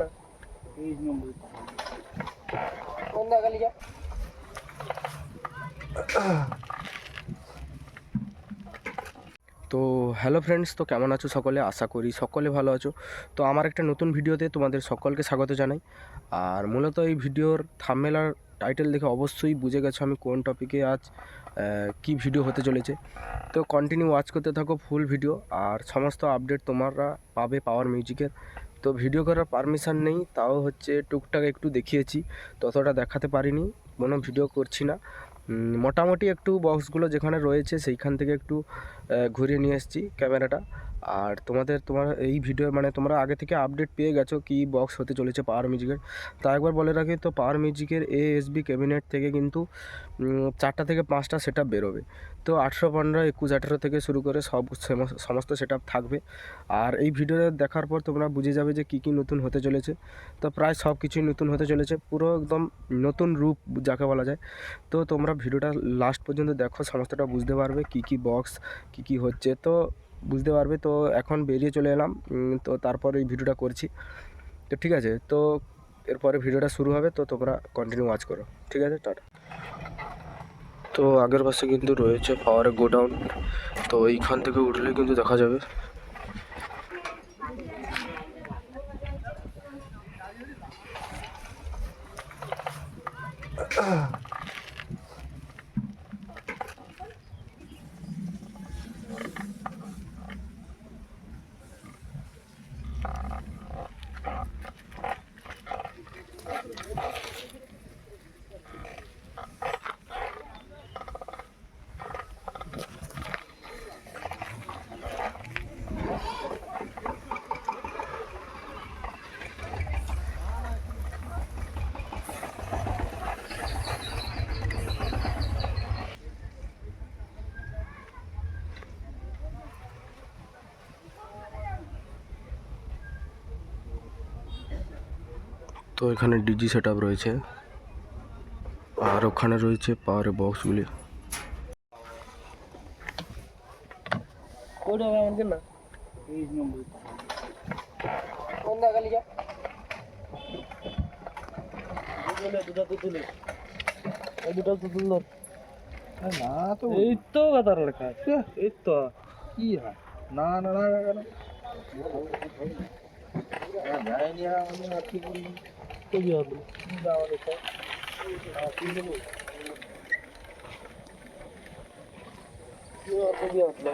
না। নম্বর কোন যা তো হ্যালো ফ্রেন্ডস তো কেমন আছো সকলে? আশা করি সকলে ভালো আছো। তো আমার একটা নতুন ভিডিওতে তোমাদের সকলকে স্বাগত জানাই। আর মূলত এই ভিডিওর থাম্বনেল আর টাইটেল দেখে অবশ্যই বুঝে গেছো আমি কোন টপিকে আজ কি ভিডিও হতে চলেছে। তো কন্টিনিউ ওয়াচ করতে থাকো ফুল ভিডিও আর সমস্ত আপডেট তোমরা পাবে পাওয়ার মিউজিকের তো ভিডিও করার পারমিশন নেই, তাও হচ্ছে টুকটাক একটু দেখিয়েছি, ততটা দেখাতে পারিনি, কোনো ভিডিও করছি না। মোটামুটি একটু বক্সগুলো যেখানে রয়েছে, সেইখান থেকে একটু ঘুরিয়ে নিয়ে এসেছি, ক্যামেরাটা। আর তোমাদের, তোমার এই ভিডিও মানে তোমরা আগে থেকে আপডেট পেয়ে গেছো কি বক্স হতে চলেছে পাওয়ার মিউজিকের তা একবার বলে রাখি, তো পাওয়ার মিউজিকের এ এএসবি ক্যাবিনেট থেকে কিন্তু চারটা থেকে পাঁচটা সেট আপ বেরোবে। তো আঠেরো, পনেরো, একুশ, আঠেরো থেকে শুরু করে সব সমস্ত সেট থাকবে। আর এই ভিডিও দেখার পর তোমরা বুঝে যাবে যে কী কী নতুন হতে চলেছে। তো প্রায় সব কিছুই নতুন হতে চলেছে, পুরো একদম নতুন রূপ যাকে বলা যায়। তো তোমরা ভিডিওটা লাস্ট পর্যন্ত দেখো, সমস্তটা বুঝতে পারবে কি কি বক্স কি কি হচ্ছে। তো বুঝতে পারবে। তো এখন বেরিয়ে চলে এলাম। তো তারপর এই ভিডিওটা করছি। তো ঠিক আছে, তো এরপরে ভিডিওটা শুরু হবে। তো তোমরা কন্টিনিউ ওয়াচ করো। ঠিক আছে, টাটা। তো আগের পাশে কিন্তু রয়েছে পাওয়ারের গোডাউন তো এইখান থেকে উঠলে কিন্তু দেখা যাবে। তো এখানে ডিজি সেট রয়েছে। আর ওখানে রয়েছে পাওয়ারের বক্সগুলি না? এই তো তুললো। না তো। এই তো কথার লেখা আছে। এই তো। কি হয়? না না না কেন যায়নি আমি আর কি করি তো কি হবে?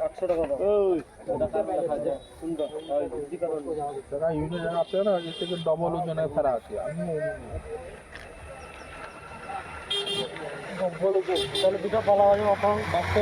আটশো টাকা যারা ইউনিয়ন আছে না এর থেকে ডবল ওজনে ফেরা আছে। আমি দুটো পালা আছে এখন বাচ্চা